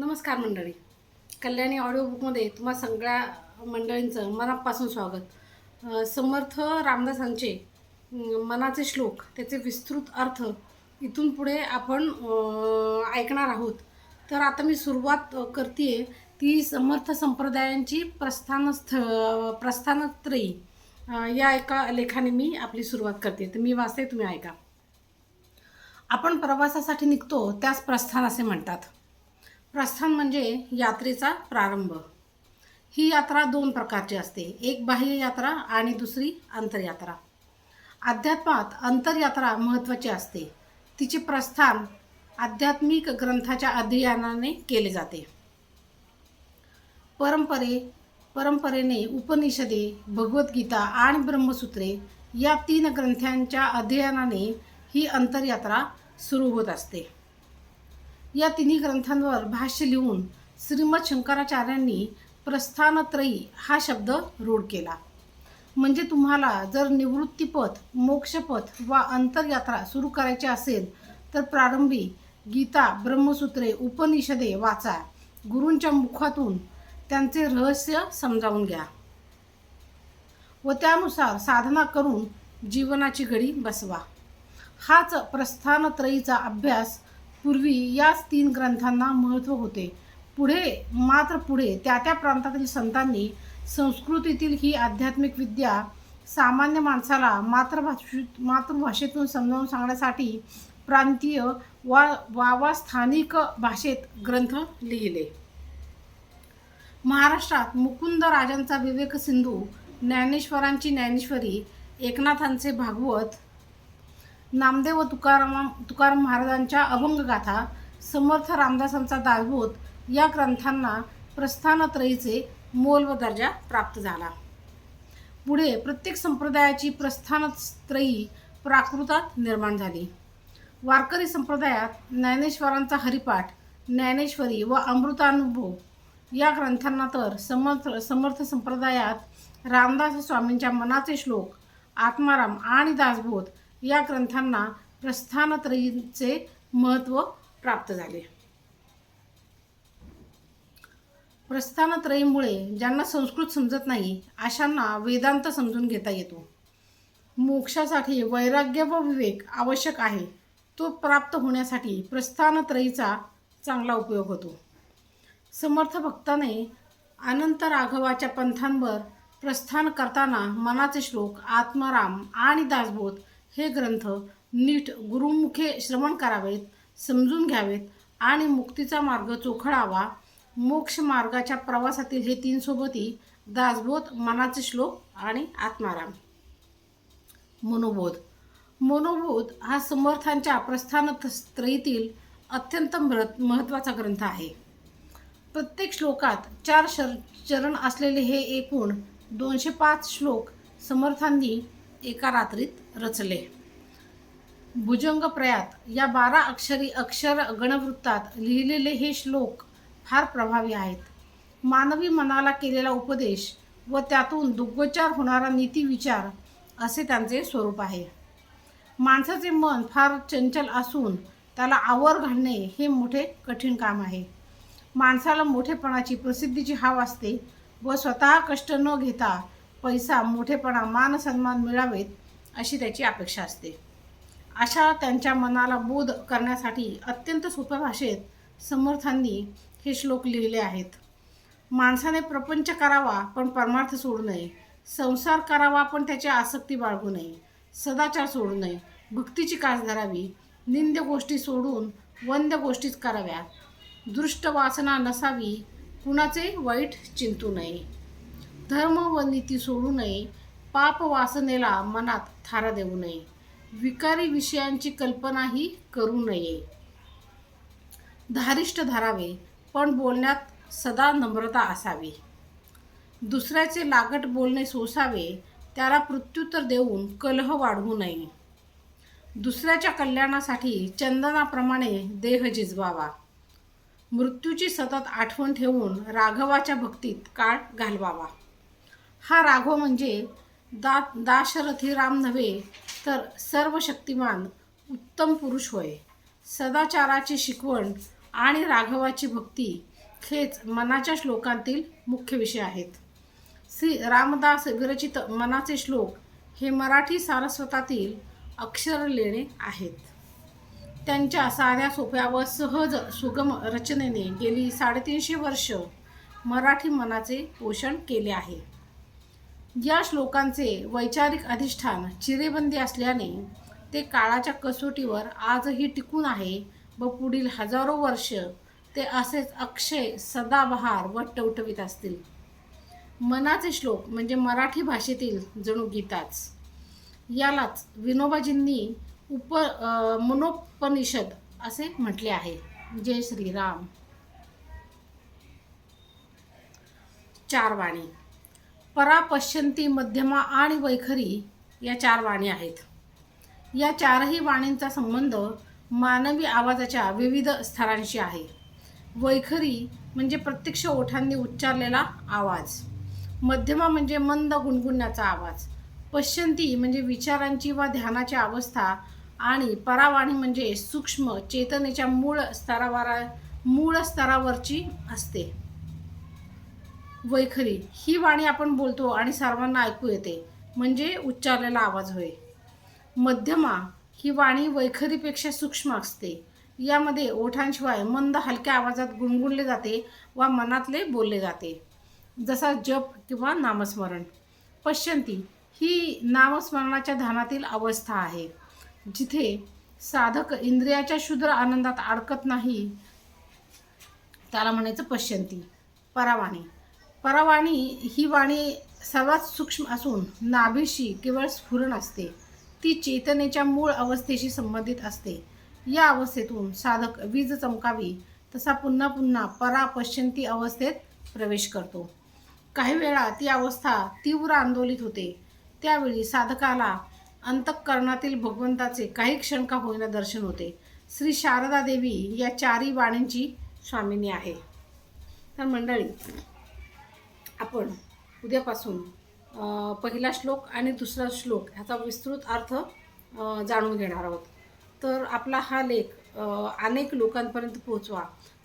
नमस्कार मंडळी. कल्याणी ऑडिओ बुकमध्ये तुम्हा सगळ्या मंडळींचं मनापासून स्वागत. समर्थ रामदासांचे मनाचे श्लोक त्याचे विस्तृत अर्थ इथून पुढे आपण ऐकणार आहोत. तर आता मी सुरुवात करते ती समर्थ संप्रदायांची प्रस्थानस्थ प्रस्थानत्रयी. या एका लेखाने मी आपली सुरुवात करते. तर मी वाचते तुम्ही ऐका. आपण प्रवासासाठी निघतो त्यास प्रस्थान असे म्हणतात. प्रस्थान म्हणजे यात्रेचा प्रारंभ. ही यात्रा दोन प्रकारची असते. एक बाह्य यात्रा आणि दुसरी अंतरयात्रा. अध्यात्मात अंतरयात्रा महत्त्वाची असते. तिचे प्रस्थान आध्यात्मिक ग्रंथाच्या अध्ययनाने केले जाते. परंपरे परंपरेने उपनिषदे भगवद्गीता आणि ब्रह्मसूत्रे या तीन ग्रंथांच्या अध्ययनाने ही अंतरयात्रा सुरू होत असते. या तिन्ही ग्रंथांवर भाष्य लिहून श्रीमद शंकराचार्यांनी प्रस्थानत्रयी हा शब्द रूढ केला. म्हणजे तुम्हाला जर निवृत्तीपथ मोक्षपथ वा अंतरयात्रा सुरू करायची असेल तर प्रारंभी गीता ब्रह्मसूत्रे उपनिषदे वाचा. गुरूंच्या मुखातून त्यांचे रहस्य समजावून घ्या. व त्यानुसार साधना करून जीवनाची घडी बसवा. हाच प्रस्थानत्रयीचा अभ्यास पूर्वी याच तीन ग्रंथांना महत्त्व होते. पुढे मात्र पुढे त्या त्या प्रांतातील संतांनी संस्कृतीतील ही आध्यात्मिक विद्या सामान्य माणसाला मातृभाषेत मातृभाषेतून समजावून सांगण्यासाठी प्रांतीय वा वा वा स्थानिक भाषेत ग्रंथ लिहिले. महाराष्ट्रात मुकुंद राजांचा विवेक सिंधू ज्ञानेश्वरांची ज्ञानेश्वरी एकनाथांचे भागवत नामदेव व तुकाराम तुकाराम महाराजांच्या अभंगगाथा समर्थ रामदासांचा दासबोध या ग्रंथांना प्रस्थानत्रयीचे मोल व दर्जा प्राप्त झाला. पुढे प्रत्येक संप्रदायाची प्रस्थानत्रयी प्राकृतात निर्माण झाली. वारकरी संप्रदायात ज्ञानेश्वरांचा हरिपाठ ज्ञानेश्वरी व अमृतानुभव या ग्रंथांना तर समर्थ समर्थ संप्रदायात रामदास स्वामींच्या मनाचे श्लोक आत्माराम आणि दासबोध या ग्रंथांना प्रस्थानत्रयीचे महत्त्व प्राप्त झाले. प्रस्थानत्रयीमुळे ज्यांना संस्कृत समजत नाही अशांना वेदांत समजून घेता येतो. मोक्षासाठी वैराग्य व विवेक आवश्यक आहे. तो प्राप्त होण्यासाठी प्रस्थानत्रयीचा चांगला उपयोग होतो. समर्थ भक्ताने अनंत राघवाच्या पंथांवर प्रस्थान करताना मनाचे श्लोक आत्माराम आणि दासबोध हे ग्रंथ नीट गुरुमुखे श्रवण करावेत समजून घ्यावेत आणि मुक्तीचा मार्ग चोखळावा मोक्ष मार्गाच्या प्रवासातील हे तीन सोबती दासबोध मनाचे श्लोक आणि आत्माराम. मनोबोध. मनोबोध हा समर्थांच्या प्रस्थानत्रयीतील अत्यंत मृत महत्त्वाचा ग्रंथ आहे. प्रत्येक श्लोकात चार शर चरण असलेले हे एकूण दोनशे पाच श्लोक समर्थांनी एका रात्रीत रचले. भुजंग प्रयात या बारा अक्षरी अक्षर गणवृत्तात लिहिलेले हे श्लोक फार प्रभावी आहेत. मानवी मनाला केलेला उपदेश व त्यातून दुग्गोचार होणारा नीतिविचार असे त्यांचे स्वरूप आहे. माणसाचे मन फार चंचल असून त्याला आवर घालणे हे मोठे कठीण काम आहे. माणसाला मोठेपणाची प्रसिद्धीची हाव असते व स्वतः कष्ट न घेता पैसा मोठेपणा मान सन्मान मिळावेत अशी त्याची अपेक्षा असते. अशा त्यांच्या मनाला बोध करण्यासाठी अत्यंत सोप्या भाषेत समर्थांनी हे श्लोक लिहिले आहेत. माणसाने प्रपंच करावा पण परमार्थ सोडू नये. संसार करावा पण त्याची आसक्ती बाळगू नये. सदाचार सोडू नये. भक्तीची कास धरावी. निंद्य गोष्टी सोडून वंद्य गोष्टीच कराव्या दृष्ट वासना नसावी. कुणाचे वाईट चिंतू नये. धर्म व नीती सोडू नये पाप वासनेला मनात थारा देऊ नये विकारी विषयांची कल्पनाही करू नये. धारिष्ट धरावे पण बोलण्यात सदा नम्रता असावी. दुसऱ्याचे लागट बोलणे सोसावे त्याला प्रत्युत्तर देऊन कलह वाढवू नये. दुसऱ्याच्या कल्याणासाठी चंदनाप्रमाणे देह झिजवावा मृत्यूची सतत आठवण ठेवून राघवाच्या भक्तीत काळ घालवावा. हा राघव म्हणजे दा दाशरथी राम नव्हे तर सर्व शक्तिमान उत्तम पुरुष होय. सदाचाराची शिकवण आणि राघवाची भक्ती हेच मनाच्या श्लोकांतील मुख्य विषय आहेत. श्री रामदास विरचित मनाचे श्लोक हे मराठी सारस्वतातील अक्षर लेणे आहेत. त्यांच्या साध्या सोप्या व सहज सुगम रचनेने गेली साडेतीनशे वर्ष मराठी मनाचे पोषण केले आहे. या श्लोकांचे वैचारिक अधिष्ठान चिरेबंदी असल्याने ते काळाच्या कसोटीवर आजही टिकून आहे व पुढील हजारो वर्ष ते असेच अक्षय सदाबहार व टवटवीत असतील. मनाचे श्लोक म्हणजे मराठी भाषेतील जणू गीताच. यालाच विनोबाजींनी उप मनोपनिषद असे म्हटले आहे. जय श्रीराम. चार वाणी परा पश्यंती मध्यमा आणि वैखरी या चार वाणी आहेत. या चारही वाणींचा संबंध मानवी आवाजाच्या विविध स्तरांशी आहे. वैखरी म्हणजे प्रत्यक्ष ओठांनी उच्चारलेला आवाज. मध्यमा म्हणजे मंद गुणगुणण्याचा आवाज. पश्यंती म्हणजे विचारांची वा ध्यानाची अवस्था आणि परावाणी म्हणजे सूक्ष्म चेतनेच्या मूळ स्तरावर मूळ स्तरावरची असते. वैखरी. ही वाणी आपण बोलतो आणि सर्वांना ऐकू येते. म्हणजे उच्चारलेला आवाज होय. मध्यमा ही वाणी वैखरीपेक्षा सूक्ष्म असते. यामध्ये ओठांशिवाय मंद हलक्या आवाजात गुणगुणले जाते वा मनातले बोलले जाते. जसा जप किंवा नामस्मरण. पश्यंती ही नामस्मरणाच्या ध्यानातील अवस्था आहे. जिथे साधक इंद्रियाच्या शुद्र आनंदात अडकत नाही त्याला म्हणायचं पश्यंती परावाणी परावाणी ही वाणी सर्वात सूक्ष्म असून नाभीशी केवळ स्फुरण असते. ती चेतनेच्या मूळ अवस्थेशी संबंधित असते. या अवस्थेतून साधक वीज चमकावी तसा पुन्हा पुन्हा परा अवस्थेत प्रवेश करतो. काही वेळा ती अवस्था तीव्र आंदोलित होते. त्यावेळी साधकाला अंतःकरणातील भगवंताचे काही क्षण का होईना दर्शन होते. श्री शारदा देवी या चारी वाणींची स्वामिनी आहे. तर मंडळी आपण उद्यापासून पहिला श्लोक आणि दुसरा श्लोक ह्याचा विस्तृत अर्थ जाणून घेणार आहोत. तर आपला हा लेख अनेक लोकांपर्यंत पोहोचवा.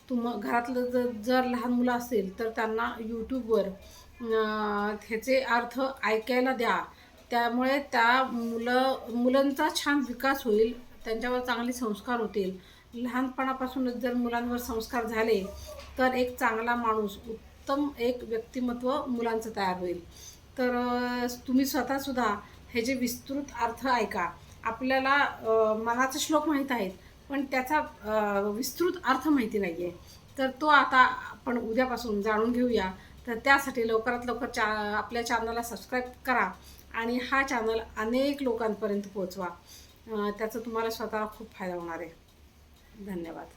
तुम घरातलं जर जर लहान मुलं असेल तर त्यांना यूट्यूबवर ह्याचे अर्थ ऐकायला द्या. त्यामुळे त्या मुलं मुलांचा छान विकास होईल त्यांच्यावर चांगले संस्कार होतील. लहानपणापासूनच जर मुलांवर संस्कार झाले तर एक चांगला माणूस उत्तम एक व्यक्तिमत्व मुलांचं तयार होईल. तर तुम्ही स्वतःसुद्धा हे जे विस्तृत अर्थ ऐका. आपल्याला मनाचा मनाचे श्लोक माहीत आहेत पण त्याचा विस्तृत अर्थ माहिती नाही आहे तर तो आता आपण उद्यापासून जाणून घेऊया. तर त्यासाठी लवकरात लवकर चा आपल्या चॅनलला सबस्क्राईब करा आणि हा चॅनल अनेक लोकांपर्यंत पोहोचवा. त्याचा तुम्हाला स्वतःला खूप फायदा होणार आहे. धन्यवाद.